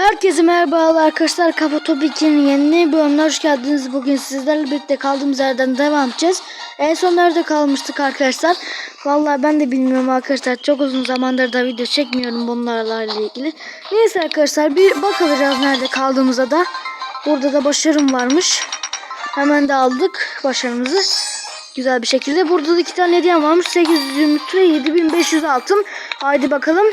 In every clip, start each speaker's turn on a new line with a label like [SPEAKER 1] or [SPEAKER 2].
[SPEAKER 1] Herkese merhabalar arkadaşlar. Kafa Topik'in yeni bölümüne hoş geldiniz. Bugün sizlerle birlikte kaldığımız yerden devam edeceğiz. En son nerede kalmıştık arkadaşlar? Vallahi ben de bilmiyorum arkadaşlar. Çok uzun zamandır da video çekmiyorum bunlarla ilgili. Neyse arkadaşlar bir bakacağız nerede kaldığımıza da. Burada da başarım varmış. Hemen de aldık başarımızı. Güzel bir şekilde. Burada da iki tane hediyem varmış. 800 zümrüt ve 7500 altın. Haydi bakalım.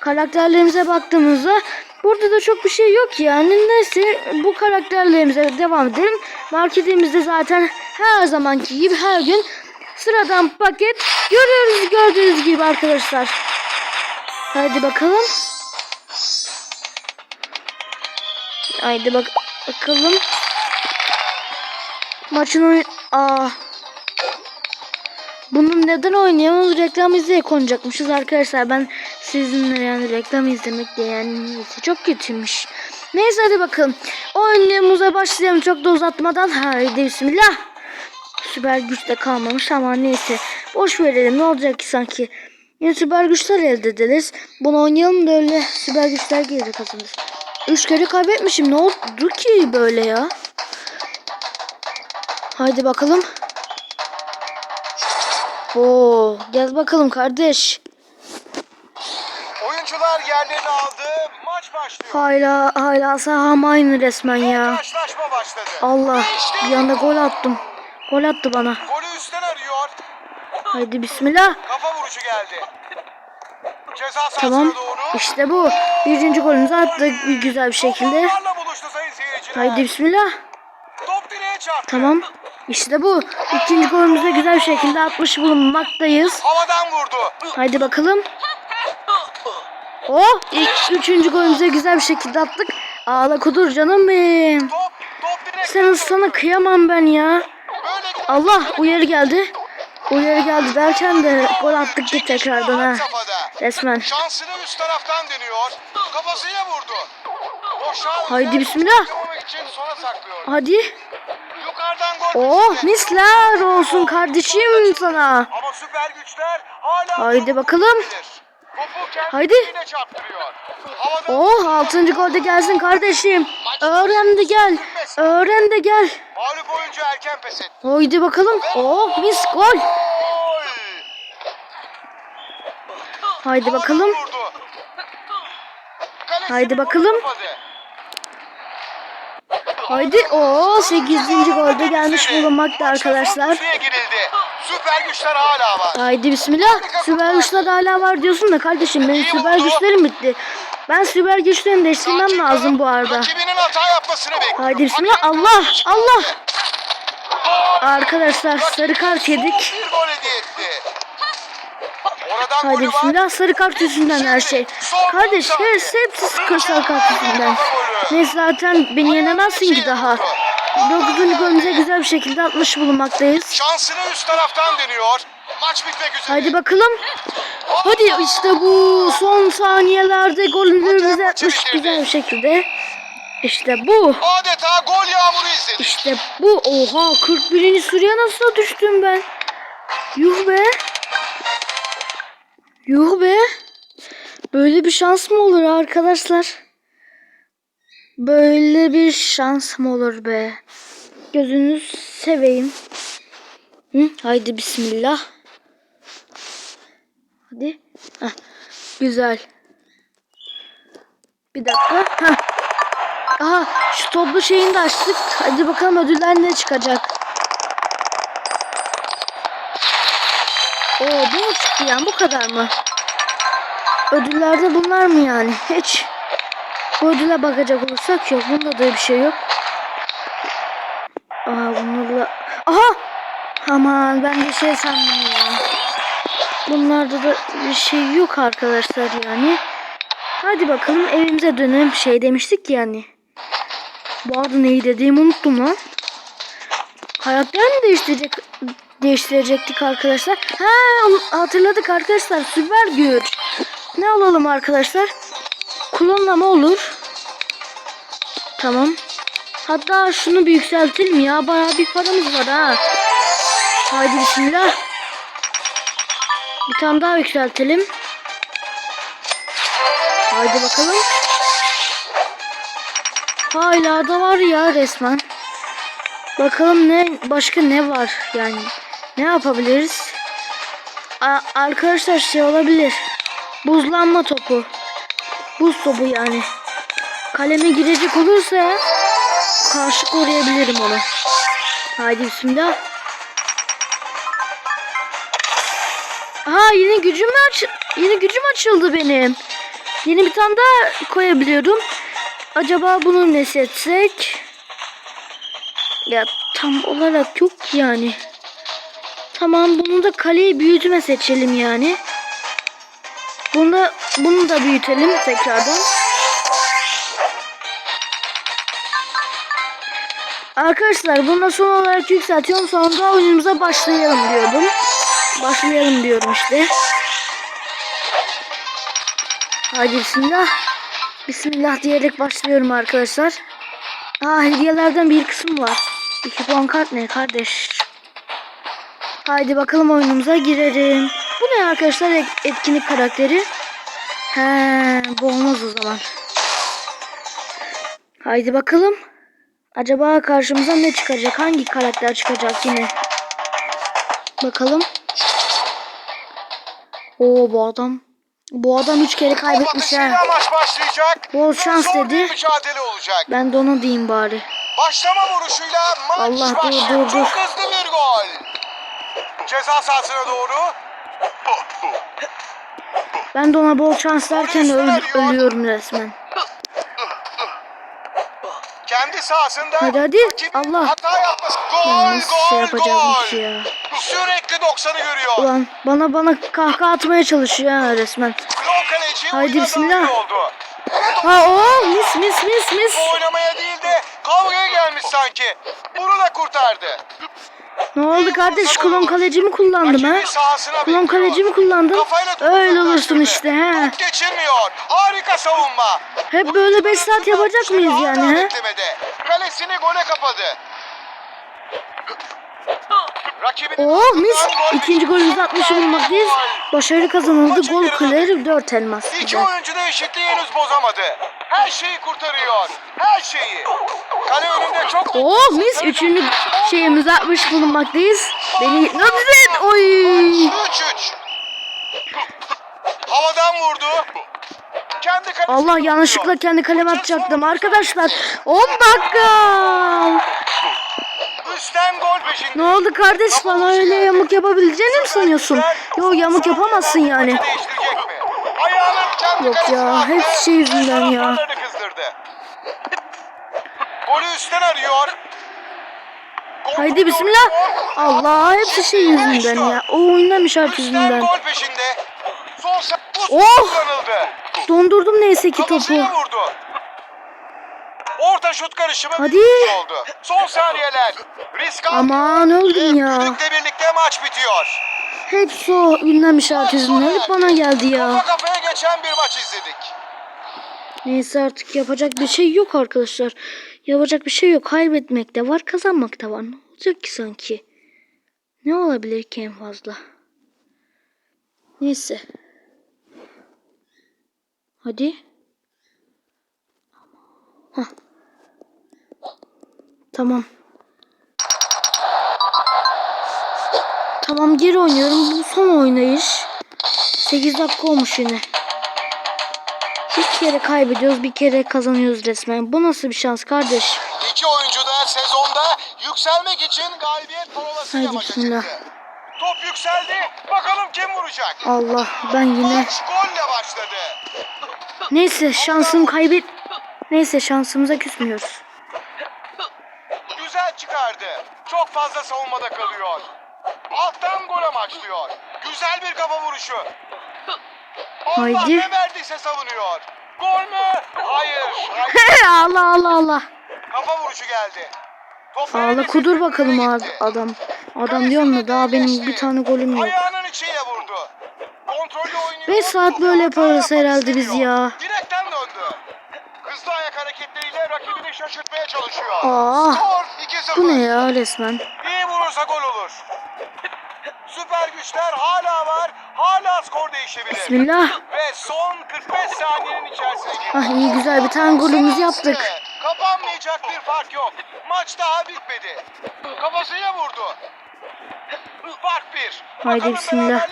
[SPEAKER 1] Karakterlerimize baktığımızda burada da çok bir şey yok yani. Neyse bu karakterlerimize devam edelim. Marketimizde zaten her zamanki gibi her gün sıradan paket görüyoruz gördüğünüz gibi arkadaşlar. Haydi bakalım. Haydi bak bakalım. Maçın oyun... Aa. Bunun neden oynayamıyoruz? Reklam izleye konacakmışız arkadaşlar. Ben sizinle yani reklam izlemek de yani çok kötüymüş. Neyse hadi bakalım. Oyunumuza başlayalım çok da uzatmadan. Haydi bismillah. Süper güç de kalmamış ama neyse. Boş verelim ne olacak ki sanki. Yine süper güçler elde ederiz. Bunu oynayalım da öyle süper güçler gelir kazanırız. Üç kere kaybetmişim. Ne oldu ki böyle ya? Haydi bakalım. Oo, gel bakalım kardeş.
[SPEAKER 2] Oyuncular yerlerini aldı. Maç başlıyor.
[SPEAKER 1] Hala hala saham aynı resmen ya.
[SPEAKER 2] Karşılaşma başladı.
[SPEAKER 1] Allah bir anda gol attım. Gol attı bana.
[SPEAKER 2] Golü üstten arıyor.
[SPEAKER 1] Haydi bismillah.
[SPEAKER 2] Kafa vuruşu geldi. Ceza
[SPEAKER 1] Tamam.
[SPEAKER 2] doğru.
[SPEAKER 1] İşte bu. Birinci golümüzü attık bir güzel bir şekilde. Haydi bismillah.
[SPEAKER 2] Top direğe çarptı.
[SPEAKER 1] Tamam. İşte bu. İkinci golümüzü güzel bir şekilde atmış bulunmaktayız.
[SPEAKER 2] Havadan vurdu.
[SPEAKER 1] Haydi bakalım. Oh! ilk- Üçüncü golümüzü de güzel bir şekilde attık. Ağla kudur canım benim. Sen sana kıyamam ben ya. Allah uyarı geldi. Uyarı geldi derken de gol attık bir tekrardan ha. Resmen.
[SPEAKER 2] Şansını üst taraftan deniyor. Kafasıyla vurdu.
[SPEAKER 1] Haydi bismillah. Hadi.
[SPEAKER 2] Yukarıdan gol.
[SPEAKER 1] Oh misler olsun kardeşim sana. Haydi bakalım. Haydi. Oh altıncı golde gelsin kardeşim. Öğren de gel. Öğren de gel.
[SPEAKER 2] mağlup oyuncu erken pes etti.
[SPEAKER 1] Haydi bakalım. Oh mis gol. Haydi bakalım. Haydi bakalım. Haydi. Oh 8. golde gelmiş bulunmakta arkadaşlar.
[SPEAKER 2] Süper güçler hala var.
[SPEAKER 1] Haydi bismillah. Süper güçler hala var diyorsun da kardeşim benim süper güçlerim bitti. Ben süper güçlerimi değiştirmem lazım bu arada.
[SPEAKER 2] Rakibinin hata yapmasını bekliyor.
[SPEAKER 1] Haydi bismillah. Allah. Allah. Arkadaşlar sarı kart yedik.
[SPEAKER 2] Var.
[SPEAKER 1] bismillah sarı kart yüzünden her şey. Kardeş hepsi sarı kart yüzünden. Neyse zaten beni yenemezsin ki daha. 9. golümüze güzel bir şekilde atmış bulunmaktayız.
[SPEAKER 2] Şansını üst taraftan deniyor. Maç bitmek üzere.
[SPEAKER 1] Haydi bakalım. Hadi işte bu son saniyelerde golümüzü atmış güzel bir şekilde. İşte bu.
[SPEAKER 2] Adeta gol yağmuru izledik.
[SPEAKER 1] İşte bu. Oha 41. sıraya nasıl düştüm ben? Yuh be. Yuh be. Böyle bir şans mı olur arkadaşlar? Böyle bir şans mı olur be? Gözünüz seveyim. Hı? Haydi bismillah. Hadi. Heh. Güzel. Bir dakika. Heh. Aha şu toplu şeyini de açtık. Hadi bakalım ödüller ne çıkacak. Oo bu mu çıktı yani bu kadar mı? Ödüllerde bunlar mı yani? Hiç. Bu ödüle bakacak olursak yok. Bunda da bir şey yok. Aha bunlarla... Aha! Aman ben bir şey sandım ya. Bunlarda da bir şey yok arkadaşlar yani. Hadi bakalım evimize dönelim. Şey demiştik yani. Bu arada neyi dediğimi unuttum lan. Mi değiştirecek, değiştirecektik arkadaşlar? Ha hatırladık arkadaşlar. Süper güç. Ne alalım arkadaşlar? Klonlama olur. Tamam. Hatta şunu bir yükseltelim ya. Bayağı bir paramız var ha. Haydi bismillah. Bir tane daha yükseltelim. Haydi bakalım. Hala da var ya resmen. Bakalım ne başka ne var yani. Ne yapabiliriz? A- arkadaşlar şey olabilir. Buzlanma topu. Buz topu yani. Kaleme girecek olursa karşı koruyabilirim onu. Haydi bismillah. Aha yine gücüm aç yine gücüm açıldı benim. Yeni bir tane daha koyabiliyorum. Acaba bunu ne seçsek? Ya tam olarak yok yani. Tamam bunu da kaleyi büyütme seçelim yani. Bunu da, bunu da büyütelim tekrardan. Arkadaşlar bunu da son olarak yükseltiyorum. Sonra oyunumuza başlayalım diyordum. Başlayalım diyorum işte. Hadi bismillah. Bismillah diyerek başlıyorum arkadaşlar. Aa hediyelerden bir kısım var. İki puan kart ne kardeş? Haydi bakalım oyunumuza girelim. Bu ne arkadaşlar Et- etkinlik karakteri? He bu olmaz o zaman. Haydi bakalım. Acaba karşımıza ne çıkacak? Hangi karakter çıkacak yine? Bakalım. Oo bu adam. Bu adam üç kere kaybetmiş ha.
[SPEAKER 2] maç başlayacak.
[SPEAKER 1] Bol şans
[SPEAKER 2] zor
[SPEAKER 1] dedi.
[SPEAKER 2] bir mücadele olacak.
[SPEAKER 1] Ben de onu diyeyim bari.
[SPEAKER 2] Başlama vuruşuyla maç
[SPEAKER 1] Allah, dur,
[SPEAKER 2] başlıyor.
[SPEAKER 1] dur, dur.
[SPEAKER 2] Çok hızlı bir gol. Ceza sahasına doğru.
[SPEAKER 1] Ben de ona bol şans derken öl- ölüyorum resmen.
[SPEAKER 2] Kendi sahasında
[SPEAKER 1] Hadi, hadi. Allah.
[SPEAKER 2] hata yapması. Gol,
[SPEAKER 1] Ya nasıl şey
[SPEAKER 2] gol, gol.
[SPEAKER 1] ya?
[SPEAKER 2] Sürekli 90'ı görüyor.
[SPEAKER 1] Ulan bana bana kahkaha atmaya çalışıyor ha resmen. Haydi bismillah. Ha o mis mis mis mis.
[SPEAKER 2] Oynamaya değil de kavgaya gelmiş sanki. Bunu da kurtardı.
[SPEAKER 1] Ne oldu kardeş klon kaleci mi kullandım ha? Klon
[SPEAKER 2] bekliyor.
[SPEAKER 1] kaleci mi kullandım? Öyle olursun işte.
[SPEAKER 2] Top geçirmiyor. Harika savunma.
[SPEAKER 1] Hep böyle 5 saat yapacak mıyız yani
[SPEAKER 2] beklemede. Kalesini gole kapadı.
[SPEAKER 1] Oh mis. İkinci golümüzü atmışı bulmaktayız. Başarı kazanıldı. Gol kıları 4 elmas.
[SPEAKER 2] İki
[SPEAKER 1] Güzel.
[SPEAKER 2] oyuncu da eşitliği henüz bozamadı. Her şeyi kurtarıyor. Her şeyi. Kale önünde çok...
[SPEAKER 1] Oh mis. Üçüncü şeyimizi atmış bulunmaktayız. Beni hipnotizin. Oy.
[SPEAKER 2] 3-3. Havadan vurdu. Kendi
[SPEAKER 1] Allah yanlışlıkla kendi kaleme atacaktım. Arkadaşlar 10 dakika.
[SPEAKER 2] Üstten gol peşinde.
[SPEAKER 1] Ne oldu kardeş bana öyle yamuk yapabileceğini mi sanıyorsun? Yok yamuk yapamazsın yani. Yok ya, hepsi şey yüzünden ya.
[SPEAKER 2] Golü üstten arıyor.
[SPEAKER 1] Haydi bismillah. Allah hepsi şey yüzünden ya. O işaret
[SPEAKER 2] Üstten
[SPEAKER 1] yüzünden. Oh! Dondurdum neyse ki topu.
[SPEAKER 2] Orta şut karışımı
[SPEAKER 1] Hadi.
[SPEAKER 2] bir oldu. Son saniyeler. Risk aldı.
[SPEAKER 1] Aman öldüm ya.
[SPEAKER 2] Düdükle birlikte maç bitiyor.
[SPEAKER 1] Hepsi o ünlem işaret yüzünden hep bana geldi
[SPEAKER 2] Kafa
[SPEAKER 1] ya.
[SPEAKER 2] kafaya geçen bir maç izledik.
[SPEAKER 1] Neyse artık yapacak bir şey yok arkadaşlar. Yapacak bir şey yok. Kaybetmek de var, kazanmak da var. Ne olacak ki sanki? Ne olabilir ki en fazla? Neyse. Hadi. Hah. Tamam. Tamam geri oynuyorum. Bu son oynayış. 8 dakika olmuş yine. Bir kere kaybediyoruz, bir kere kazanıyoruz resmen. Bu nasıl bir şans kardeş?
[SPEAKER 2] İki oyuncu da sezonda yükselmek için galibiyet parolasıyla
[SPEAKER 1] Haydi
[SPEAKER 2] maça
[SPEAKER 1] bismillah.
[SPEAKER 2] Top yükseldi. Bakalım kim vuracak?
[SPEAKER 1] Allah ben yine.
[SPEAKER 2] Maç golle başladı.
[SPEAKER 1] Neyse şansım kaybet. Neyse şansımıza küsmüyoruz.
[SPEAKER 2] Güzel çıkardı. Çok fazla savunmada kalıyor. Alttan gol amaçlıyor. Güzel bir kafa vuruşu. Allah
[SPEAKER 1] Haydi.
[SPEAKER 2] ne verdiyse savunuyor. Gol mü? Hayır. Hayır.
[SPEAKER 1] Allah Allah Allah.
[SPEAKER 2] Kafa vuruşu geldi. Top
[SPEAKER 1] Ağla
[SPEAKER 2] neredeyse
[SPEAKER 1] kudur bakalım
[SPEAKER 2] gitti.
[SPEAKER 1] adam. Adam diyorum da daha benim bir tane golüm yok.
[SPEAKER 2] Ayağının içiyle vurdu. Kontrollü oynuyor.
[SPEAKER 1] Beş saat böyle yaparız herhalde biz ya.
[SPEAKER 2] Döndü. Hızlı ayak hareketleriyle rakibini şaşırtmaya çalışıyor.
[SPEAKER 1] Aa,
[SPEAKER 2] Skor 2-0.
[SPEAKER 1] Bu ne ya resmen?
[SPEAKER 2] İyi vurursa gol olur. Süper güçler hala var. Hala skor değişebilir.
[SPEAKER 1] Bismillah.
[SPEAKER 2] Ve son 45 saniyenin içerisine girdi.
[SPEAKER 1] Ah iyi güzel bir tane golümüzü yaptık.
[SPEAKER 2] Kapandı. İnanmayacak bir fark yok. Maç daha bitmedi. Kafasıyla vurdu. Fark bir.
[SPEAKER 1] Haydi bismillah.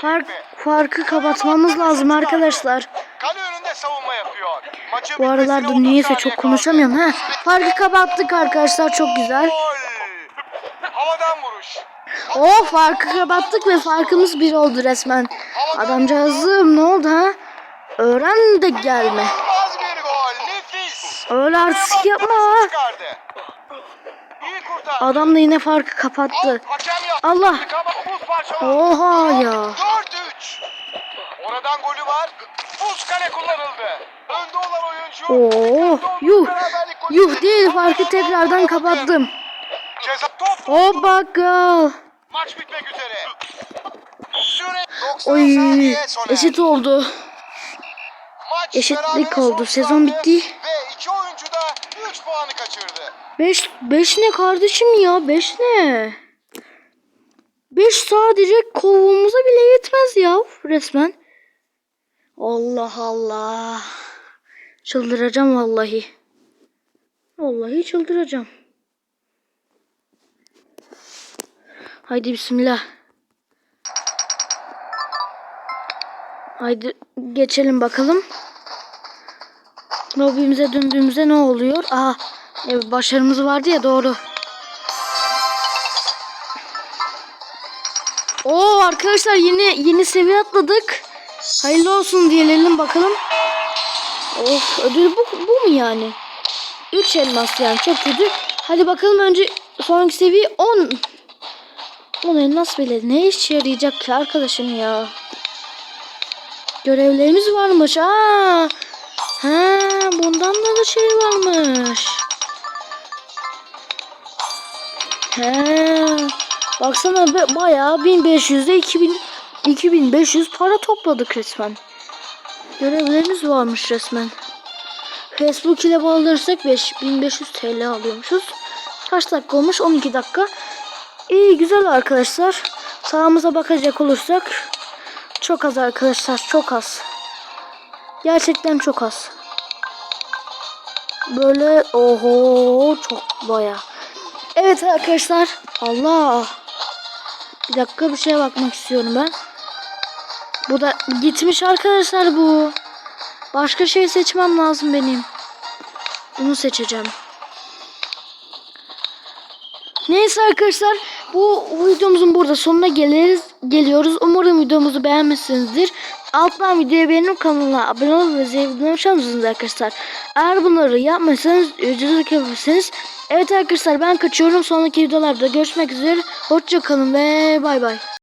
[SPEAKER 1] Fark, farkı kapatmamız lazım arkadaşlar.
[SPEAKER 2] Önünde savunma yapıyor. Maçın
[SPEAKER 1] Bu aralarda
[SPEAKER 2] bitmesine 30
[SPEAKER 1] niyeyse çok konuşamıyorum. ha. Farkı kapattık arkadaşlar çok güzel.
[SPEAKER 2] Havadan vuruş.
[SPEAKER 1] Oh farkı kapattık ve farkımız bir oldu resmen. Adamcağızım ne oldu ha? Öğren de gelme. Öyle artistik yapma ha. Adam da yine farkı kapattı. Allah. Oha ya.
[SPEAKER 2] 4-3. Oradan golü var. Buz kale kullanıldı. Önde olan oyuncu.
[SPEAKER 1] Oo, yuh. Yuh değil farkı tekrardan kapattım.
[SPEAKER 2] Ceza top.
[SPEAKER 1] Oh bakkal.
[SPEAKER 2] Maç bitmek üzere. Süre 90
[SPEAKER 1] Oy
[SPEAKER 2] saniye sona
[SPEAKER 1] eşit oldu.
[SPEAKER 2] Maç
[SPEAKER 1] eşitlik oldu. Sezon bitti.
[SPEAKER 2] Ve iki oyuncu da 3 puanı kaçırdı.
[SPEAKER 1] 5 5 ne kardeşim ya? 5 ne? 5 sadece kovumuza bile yetmez ya resmen. Allah Allah. Çıldıracağım vallahi. Vallahi çıldıracağım. Haydi bismillah. Haydi geçelim bakalım. Lobimize döndüğümüzde ne oluyor? Aha e, başarımız vardı ya doğru. Oo arkadaşlar yeni yeni seviye atladık. Hayırlı olsun diyelim bakalım. Of ödül bu, bu mu yani? 3 elmas yani çok kötü. Hadi bakalım önce sonraki seviye 10. 10 elmas bile ne işe yarayacak ki arkadaşım ya. Görevlerimiz varmış. Aa, ha, bundan da şey varmış. He. Baksana bayağı 1500'de 2000 2500 para topladık resmen. Görevlerimiz varmış resmen. Facebook ile bağlanırsak 5500 TL alıyormuşuz. Kaç dakika olmuş? 12 dakika. İyi güzel arkadaşlar. Sağımıza bakacak olursak çok az arkadaşlar çok az. Gerçekten çok az. Böyle oho çok baya. Evet arkadaşlar. Allah. Bir dakika bir şeye bakmak istiyorum ben. Bu da gitmiş arkadaşlar bu. Başka şey seçmem lazım benim. Bunu seçeceğim. Neyse arkadaşlar bu videomuzun burada sonuna geliriz, geliyoruz. Umarım videomuzu beğenmişsinizdir. Alttan videoya benim kanalına abone olun ve zevkini açar arkadaşlar. Eğer bunları yapmazsanız ücretsiz yapabilirsiniz. Evet arkadaşlar ben kaçıyorum. Sonraki videolarda görüşmek üzere. Hoşçakalın ve bay bay.